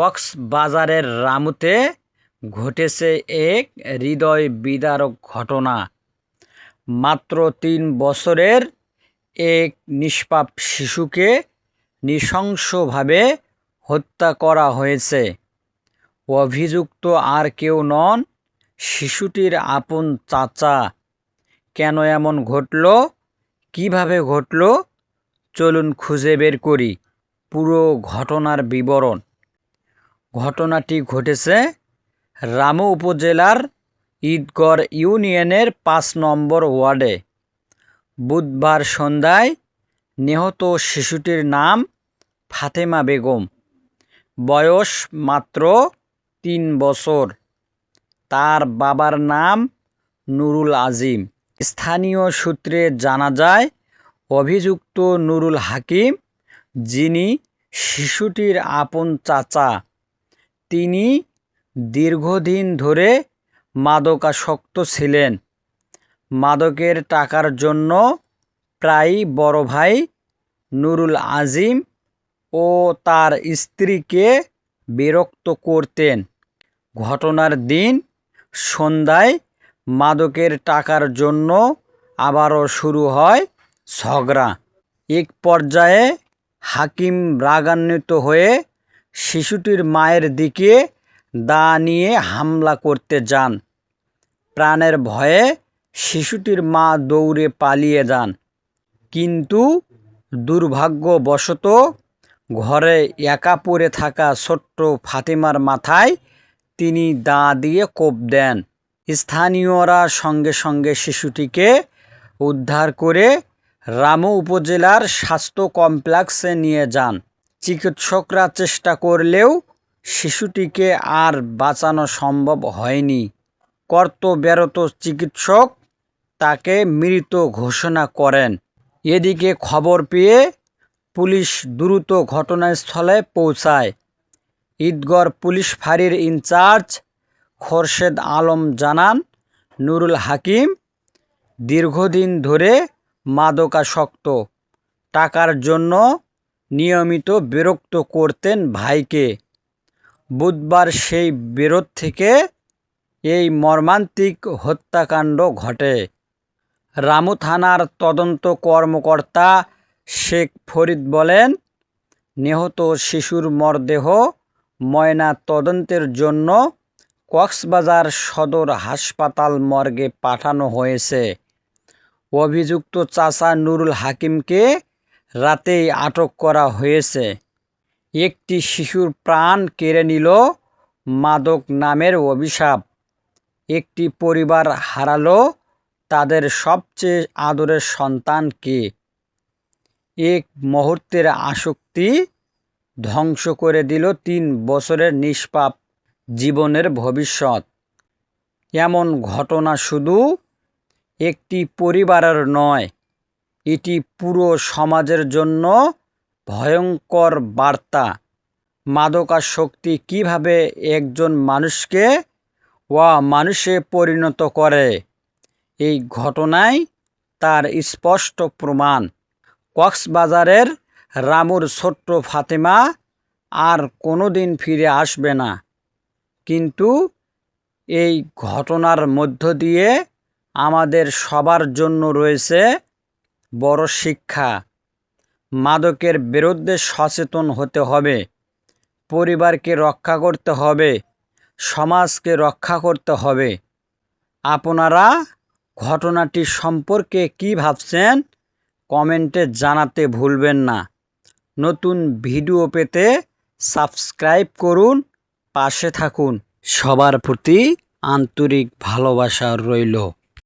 কক্সবাজারের রামুতে ঘটেছে এক হৃদয় বিদারক ঘটনা। মাত্র তিন বছরের এক নিষ্পাপ শিশুকে নৃশংসভাবে হত্যা করা হয়েছে। অভিযুক্ত আর কেউ নন, শিশুটির আপন চাচা। কেন এমন ঘটল? কীভাবে ঘটল? চলুন খুঁজে বের করি। পুরো ঘটনার বিবরণ। ঘটনাটি ঘটেছে রামু উপজেলার ঈদগড় ইউনিয়নের পাঁচ নম্বর ওয়ার্ডে। বুধবার সন্ধ্যায় নিহত শিশুটির নাম ফাতেমা বেগম। বয়স মাত্র তিন বছর। তার বাবার নাম নুরুল আজিম। স্থানীয় সূত্রে জানা যায়, অভিযুক্ত নুরুল হাকিম, যিনি শিশুটির আপন চাচা তিনি দীর্ঘদিন ধরে মাদকাসক্ত ছিলেন। মাদকের টাকার জন্য প্রায়ই বড় ভাই নুরুল আজিম ও তার স্ত্রীকে বিরক্ত করতেন। ঘটনার দিন সন্ধ্যায় মাদকের টাকার জন্য আবারও শুরু হয় ঝগড়া। এক পর্যায়ে হাকিম রাগান্বিত হয়ে শিশুটির মায়ের দিকে দা নিয়ে হামলা করতে যান। প্রাণের ভয়ে শিশুটির মা দৌড়ে পালিয়ে যান। কিন্তু দুর্ভাগ্যবশত ঘরে একা পড়ে থাকা ছোট্ট ফাতিমার মাথায় তিনি দা দিয়ে কোপ দেন। স্থানীয়রা সঙ্গে সঙ্গে শিশুটিকে উদ্ধার করে রামু উপজেলার স্বাস্থ্য কমপ্লেক্সে নিয়ে যান। চিকিৎসকরা চেষ্টা করলেও শিশুটিকে আর বাঁচানো সম্ভব হয়নি। কর্তব্যরত চিকিৎসক তাকে মৃত ঘোষণা করেন। এদিকে খবর পেয়ে পুলিশ দ্রুত ঘটনাস্থলে পৌঁছায়। ঈদগড় পুলিশ ফাঁড়ির ইনচার্জ খোরশেদ আলম জানান, নুরুল হাকিম, দীর্ঘদিন ধরে মাদকাসক্ত, টাকার জন্য নিয়মিত বিরক্ত করতেন ভাইকে। বুধবার সেই বিরোধ থেকে এই মর্মান্তিক হত্যাকাণ্ড ঘটে। রামু থানার তদন্ত কর্মকর্তা শেখ ফরিদ বলেন, নিহত শিশুর মরদেহ ময়না তদন্তের জন্য কক্সবাজার সদর হাসপাতাল মর্গে পাঠানো হয়েছে। অভিযুক্ত চাচা নুরুল হাকিমকে রাতেই আটক করা হয়েছে। একটি শিশুর প্রাণ কেড়ে নিল মাদক নামের অভিশাপ। একটি পরিবার হারালো, তাদের সবচেয়ে আদরের সন্তানকে এক মুহূর্তের আসক্তি ধ্বংস করে দিল তিন বছরের নিষ্পাপ জীবনের ভবিষ্যৎ। এমন ঘটনা শুধু একটি পরিবারের নয় এটি পুরো সমাজের জন্য ভয়ঙ্কর বার্তা। মাদকাসক্তি কীভাবে একজন মানুষকে মানুষে পরিণত করে? এই ঘটনায় তার স্পষ্ট প্রমাণ। কক্সবাজারের রামুর ছোট্ট ফাতেমা আর কোনো দিন ফিরে আসবে না। কিন্তু এই ঘটনার মধ্য দিয়ে আমাদের সবার জন্য রয়েছে বড় শিক্ষা। মাদকের বিরুদ্ধে সচেতন হতে হবে। পরিবারকে রক্ষা করতে হবে। সমাজকে রক্ষা করতে হবে। আপনারা ঘটনাটি সম্পর্কে কি ভাবছেন? কমেন্টে জানাতে ভুলবেন না। নতুন ভিডিও পেতে সাবস্ক্রাইব করুন, পাশে থাকুন। সবার প্রতি আন্তরিক ভালোবাসা রইল।